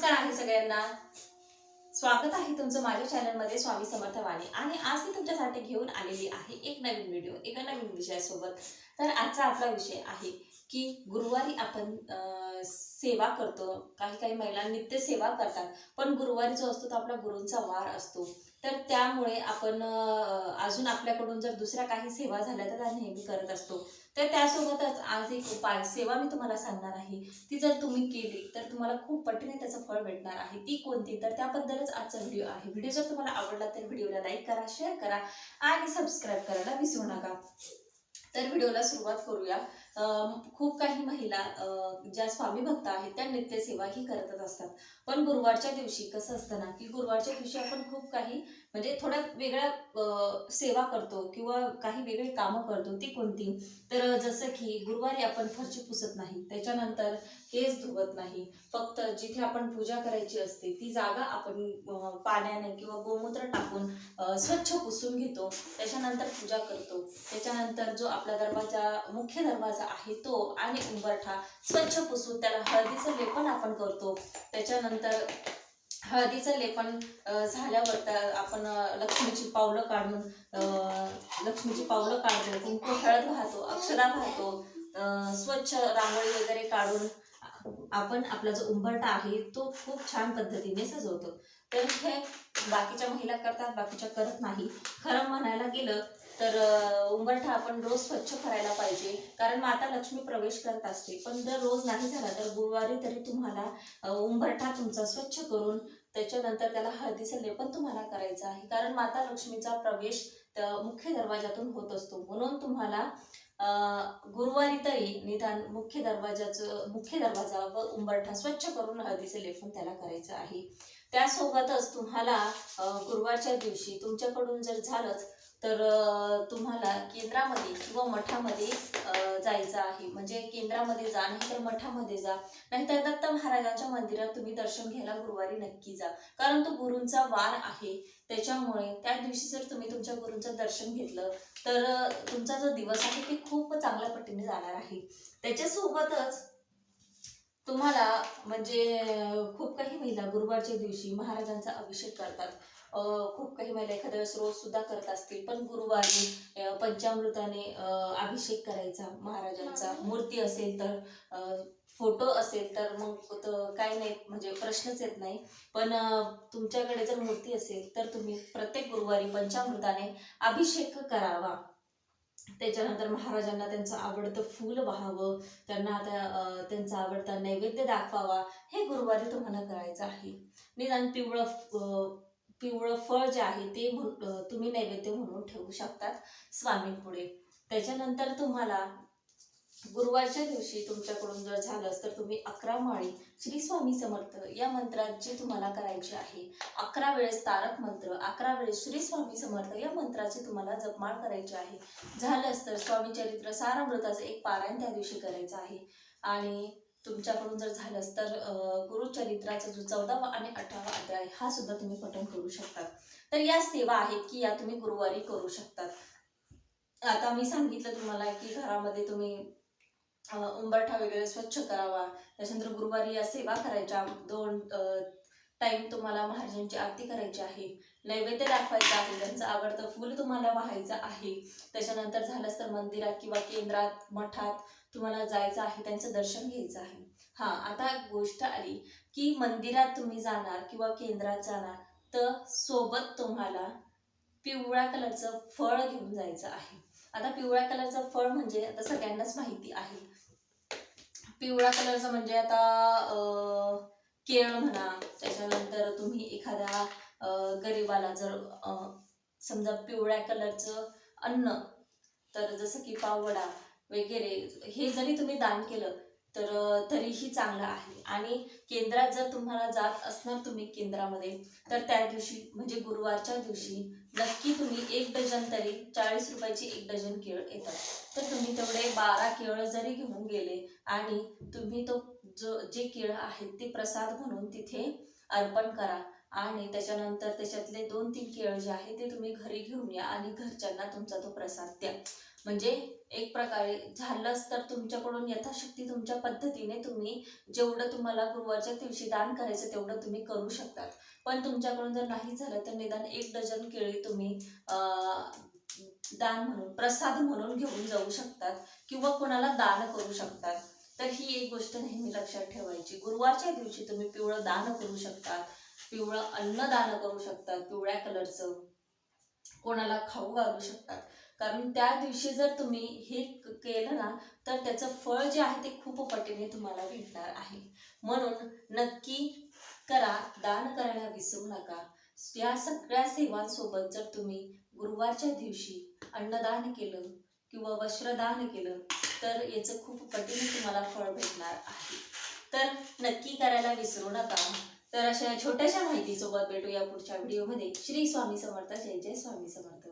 नमस्कार आहे सगळ्यांना. स्वागत आहे तुमचं माझ्या चॅनलमध्ये स्वामी समर्थ वाणी आणि आज मी तुमच्यासाठी घेऊन आलेली आहे एक नवीन व्हिडिओ एका नवीन विषयासोबत. तर आजचा आपला विषय आहे की गुरुवारी आपण सेवा करतो. काही काही महिला नित्य सेवा करतात. पण गुरुवारी जो असतो तो आपला गुरूंचा वार असतो. तर त्यामुळे आपण अजून आपल्याकडून जर दुसऱ्या काही सेवा झाल्या तर त्या नेहमी करत असतो. तर त्यासोबतच आज एक उपाय सेवा मी तुम्हाला सांगणार आहे. ती जर तुम्ही केली तर तुम्हाला खूप पटीने त्याचं फळ भेटणार आहे. ती कोणती? तर त्याबद्दलच आजचा व्हिडिओ आहे. व्हिडिओ जर तुम्हाला आवडला तर व्हिडिओला लाईक करा शेअर करा आणि सबस्क्राईब करायला विसरू नका. तर व्हिडिओला सुरुवात करूया. खूप काही महिला ज्या स्वामी भक्त आहेत त्या नित्यसेवा ही करतच असतात. पण गुरुवारच्या दिवशी कसं असतं ना की गुरुवारच्या दिवशी आपण खूप काही म्हणजे थोड्या वेगळ्या सेवा करतो किंवा काही वेगळी कामं करतो ती कोणती? तर जसं की गुरुवारी आपण फरची पुसत नाही त्याच्यानंतर केस धुवत नाही. फक्त जिथे आपण पूजा करायची असते ती जागा आपण पाण्याने किंवा गोमूत्र टाकून स्वच्छ पुसून घेतो. त्याच्यानंतर पूजा करतो. त्याच्यानंतर जो आपला दरवाजा मुख्य दरवाजा आहे तो आणि उंबरठा स्वच्छ पुसून त्याला हळदीचं लेपन आपण करतो. त्याच्यानंतर हळदीचं लेपन झाल्यावर त्या आपण लक्ष्मीची पावलं काढून लक्ष्मीची पावलं काढून कुंकू हळद वाहतो अक्षरा वाहतो स्वच्छ रांगोळी वगैरे काढून आपण आपला जो उंबरठा आहे तो खूप छान पद्धतीने सजवतो. तर हे बाकीच्या महिला करतात बाकीच्या करत नाही. खरं म्हणायला गेलं तर उंबरठा आपण रोज स्वच्छ करायला पाहिजे. कारण माता लक्ष्मी प्रवेश करत असते. पण जर रोज नाही झाला तर गुरुवारी तरी तुम्हाला उंबरठा तुमचा स्वच्छ करून त्याच्यानंतर त्याला हळदीचं लेपन तुम्हाला करायचं आहे. कारण माता लक्ष्मीचा प्रवेश मुख्य दरवाजातून होत असतो. म्हणून तुम्हाला गुरुवारी तरी निदान मुख्य दरवाजाचं मुख्य दरवाजा व उंबरठा स्वच्छ करून हळदीचं लेपन त्याला करायचं आहे. त्यासोबतच तुम्हाला गुरुवारच्या दिवशी तुमच्याकडून जर झालंच तर तुम्हाला केंद्रामध्ये किंवा मठामध्ये जायचं आहे. म्हणजे केंद्रामध्ये जा नाही तर मठामध्ये जा. नाहीतर दत्त महाराजांच्या मंदिरात तुम्ही दर्शन घ्यायला गुरुवारी नक्की जा. कारण तो गुरूंचा वार आहे. त्याच्यामुळे त्या दिवशी जर तुम्ही तुमच्या गुरूंचं दर्शन घेतलं तर तुमचा जो दिवस आहे ते खूप चांगल्या पटीने जाणार आहे. त्याच्यासोबतच तुम्हाला म्हणजे खूप काही महिला गुरुवारच्या दिवशी महाराजांचा अभिषेक करतात. अं, खूप काही महिला एखाद्या वेळेस रोज सुद्धा करत असतील पण गुरुवारी पंचामृताने अभिषेक करायचा महाराजांचा. मूर्ती असेल तर अं, फोटो असेल तर मग काय नाही म्हणजे प्रश्नच येत नाही. पण तुमच्याकडे जर मूर्ती असेल तर तुम्ही प्रत्येक गुरुवारी पंचामृताने अभिषेक करावा. त्याच्यानंतर महाराजांना त्यांचं आवडतं फूल व्हावं. त्यांना त्या अं, त्यांचा आवडता नैवेद्य दाखवावा. हे गुरुवारी तुम्हाला करायचं आहे. निदान पिवळं अं, पिवळं फळ जे आहे ते तुम्ही नैवेद्य म्हणून ठेवू शकतात. स्वामींपुढे. त्याच्यानंतर तुम्हाला गुरुवारच्या दिवशी तुमच्याकडून जर झालंच तर तुम्ही अकरा माळी श्री स्वामी समर्थ या मंत्राची तुम्हाला करायची आहे. अकरा वेळेस तारक मंत्र अकरा वेळेस श्री स्वामी समर्थ या मंत्राची तुम्हाला जपमाळ करायची आहे. झालंच तर स्वामी चरित्र सारामृताचं एक पारायण त्या दिवशी करायचं आहे. आणि तुमच्याकडून जर झालंच तर गुरुचरित्राचा जो चौदावा आणि अठरावा अध्याय हा सुद्धा तुम्ही पठण करू शकता. तर या सेवा आहेत की या तुम्ही गुरुवारी करू शकतात. आता मी सांगितलं तुम्हाला की घरामध्ये तुम्ही उंबरठा वगैरे स्वच्छ करावा. त्याच्यानंतर गुरुवारी या सेवा करायच्या. दोन टाईम तुम्हाला महाराजांची आरती करायची आहे. नैवेद्य दाखवायचं आहे. त्यांचं आवडतं फूल तुम्हाला वाहायचं आहे. त्याच्यानंतर झालंच तर मंदिरात किंवा केंद्रात मठात तुम्हाला जायचं आहे. त्यांचं दर्शन घ्यायचं आहे. हां आता एक गोष्ट आली की मंदिरात तुम्ही जाणार किंवा केंद्रात जाणार तर सोबत तुम्हाला पिवळ्या कलरचं फळ घेऊन जायचं आहे. आता पिवळ्या कलरचं फळ म्हणजे आता सगळ्यांनाच माहिती आहे. पिवळ्या कलरचं म्हणजे आता केळ म्हणा त्याच्यानंतर तुम्ही एखाद्या गरीबाला गरिबाला जर समजा पिवळ्या कलरचं अन्न तर जसं की पावडा वगैरे हे जरी तुम्ही दान केलं तर तरीही चांगलं आहे. आणि केंद्रात जर तुम्हाला जात असणार तुम्ही केंद्रामध्ये तर त्या दिवशी म्हणजे गुरुवारच्या दिवशी नक्की तुम्ही एक डझन तरी चाळीस रुपयाची एक डझन केळ येतात तर तुम्ही तेवढे बारा केळ जरी घेऊन गेले आणि तुम्ही तो जो जे केळं आहेत ते प्रसाद म्हणून तिथे अर्पण करा. आणि त्याच्यानंतर त्याच्यातले दोन तीन केळ जे आहे ते तुम्ही घरी घेऊन या आणि घरच्यांना तुमचा तो प्रसाद द्या. म्हणजे एक प्रकारे झालंच तर तुमच्याकडून यथाशक्ती तुमच्या पद्धतीने तुम्ही जेवढं तुम्हाला गुरुवारच्या दिवशी दान करायचं तेवढं तुम्ही करू शकतात. पण तुमच्याकडून जर नाही झालं तर निदान एक डझन केळी तुम्ही दान म्हणून प्रसाद म्हणून घेऊन जाऊ शकतात किंवा कोणाला दान करू शकतात. तर ही एक गोष्ट नेहमी लक्षात ठेवायची. गुरुवारच्या दिवशी तुम्ही पिवळं दान करू शकतात. पिवळं अन्न दान करू शकतात पिवळ्या कलरचं कोणाला खाऊ घालू शकतात. कारण त्या दिवशी जर तुम्ही हे केलं ना तर त्याचं फळ जे आहे ते खूप पटीने तुम्हाला भेटणार आहे. म्हणून नक्की करा दान करायला विसरू नका. या सगळ्या सेवांसोबत जर तुम्ही गुरुवारच्या दिवशी अन्नदान केलं किंवा वस्त्रदान केलं तर याचं खूप पटीने तुम्हाला फळ भेटणार आहे. तर नक्की करायला विसरू नका. तर अशा छोट्याशा माहितीसोबत भेटूया पुढच्या व्हिडिओमध्ये. श्री स्वामी समर्थ जय जय स्वामी समर्थ.